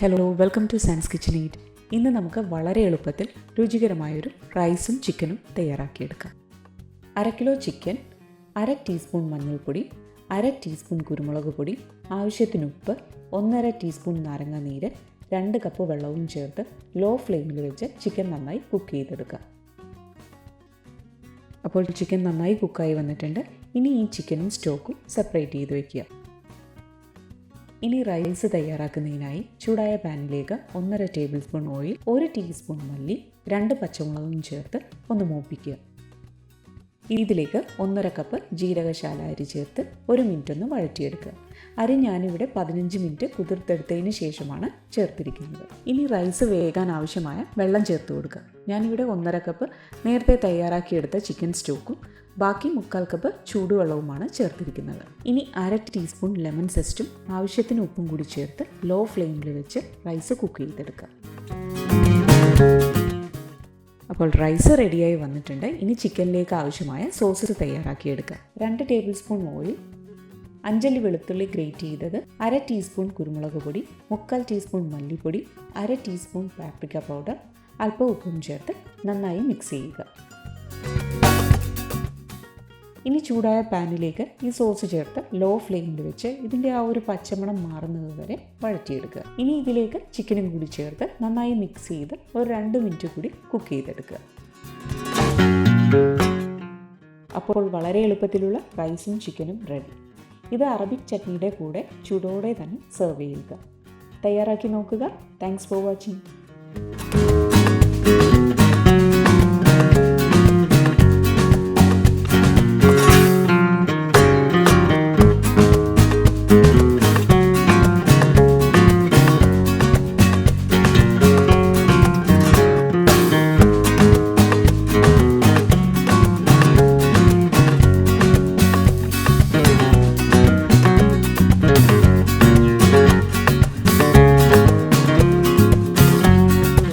Hello welcome to science kitchen eat ഇന്ന് നമുക്ക് വളരെ എളുപ്പത്തിൽ രുചികരമായൊരു റൈസും ചിക്കനും തയ്യാറാക്കിയെടുക്കാം. അര കിലോ ചിക്കൻ അര ടീസ്പൂൺ മഞ്ഞൾപ്പൊടി അര ടീസ്പൂൺ കുരുമുളക് പൊടി ആവശ്യത്തിന് ഉപ്പ് ഒന്നര ടീസ്പൂൺ നാരങ്ങ നീര് രണ്ട് കപ്പ് വെള്ളവും ചേർത്ത് ലോ ഫ്ലെയിമിൽ വെച്ച് ചിക്കൻ നന്നായി കുക്ക് ചെയ്തെടുക്കുക അപ്പോൾ ചിക്കൻ നന്നായി കുക്കായി വന്നിട്ടുണ്ട്. ഇനി ഈ ചിക്കനും സ്റ്റോക്കും സെപ്പറേറ്റ് ചെയ്ത് വയ്ക്കുക ഇനി റൈസ് തയ്യാറാക്കുന്നതിനായി ചൂടായ പാനിലേക്ക് ഒന്നര ടേബിൾ സ്പൂൺ ഓയിൽ ഒരു ടീസ്പൂൺ മല്ലി രണ്ട് പച്ചമുളകും ചേർത്ത് ഒന്ന് മൂപ്പിക്കുക. ഇതിലേക്ക് ഒന്നര കപ്പ് ജീരകശാല അരി ചേർത്ത് ഒരു മിനിറ്റ് ഒന്ന് വഴറ്റിയെടുക്കുക. അരി ഞാനിവിടെ പതിനഞ്ച് മിനിറ്റ് കുതിർത്തെടുത്തതിന് ശേഷമാണ് ചേർത്തിരിക്കുന്നത്. ഇനി റൈസ് വേകാൻ ആവശ്യമായ വെള്ളം ചേർത്ത് കൊടുക്കുക. ഞാനിവിടെ ഒന്നര കപ്പ് നേരത്തെ തയ്യാറാക്കിയെടുത്ത ചിക്കൻ സ്റ്റോക്കും ബാക്കി മുക്കാൽ കപ്പ് ചൂടുവെള്ളവുമാണ് ചേർത്തിരിക്കുന്നത്. ഇനി അര ടീസ്പൂൺ ലെമൺ സെസ്റ്റും ആവശ്യത്തിന് ഉപ്പും കൂടി ചേർത്ത് ലോ ഫ്ലെയിമിൽ വെച്ച് റൈസ് കുക്ക് ചെയ്തെടുക്കുക. അപ്പോൾ റൈസ് റെഡിയായി വന്നിട്ടുണ്ട്. ഇനി ചിക്കനിലേക്ക് ആവശ്യമായ സോസസ് തയ്യാറാക്കിയെടുക്കുക. രണ്ട് ടേബിൾ സ്പൂൺ ഓയിൽ അഞ്ചല്ലി വെളുത്തുള്ളി ഗ്രേറ്റ് ചെയ്തത് അര ടീസ്പൂൺ കുരുമുളക് പൊടി മുക്കാൽ ടീസ്പൂൺ മല്ലിപ്പൊടി അര ടീസ്പൂൺ പാപ്രിക്ക പൗഡർ അല്പം ഉപ്പും ചേർത്ത് നന്നായി മിക്സ് ചെയ്യുക. ഇനി ചൂടായ പാനിലേക്ക് ഈ സോസ് ചേർത്ത് ലോ ഫ്ലെയിമിൽ വെച്ച് ഇതിന്റെ ആ ഒരു പച്ചമണം മാറുന്നത് വരെ വഴറ്റിയെടുക്കുക. ഇനി ഇതിലേക്ക് ചിക്കനും കൂടി ചേർത്ത് നന്നായി മിക്സ് ചെയ്ത് ഒരു രണ്ട് മിനിറ്റ് കൂടി കുക്ക് ചെയ്തെടുക്കുക. അപ്പോൾ വളരെ എളുപ്പത്തിലുള്ള റൈസും ചിക്കനും റെഡി ഇത് അറബിക് ചട്നിയുടെ കൂടെ ചൂടോടെ തന്നെ സെർവ് ചെയ്യുക. തയ്യാറാക്കി നോക്കുക. Thanks for watching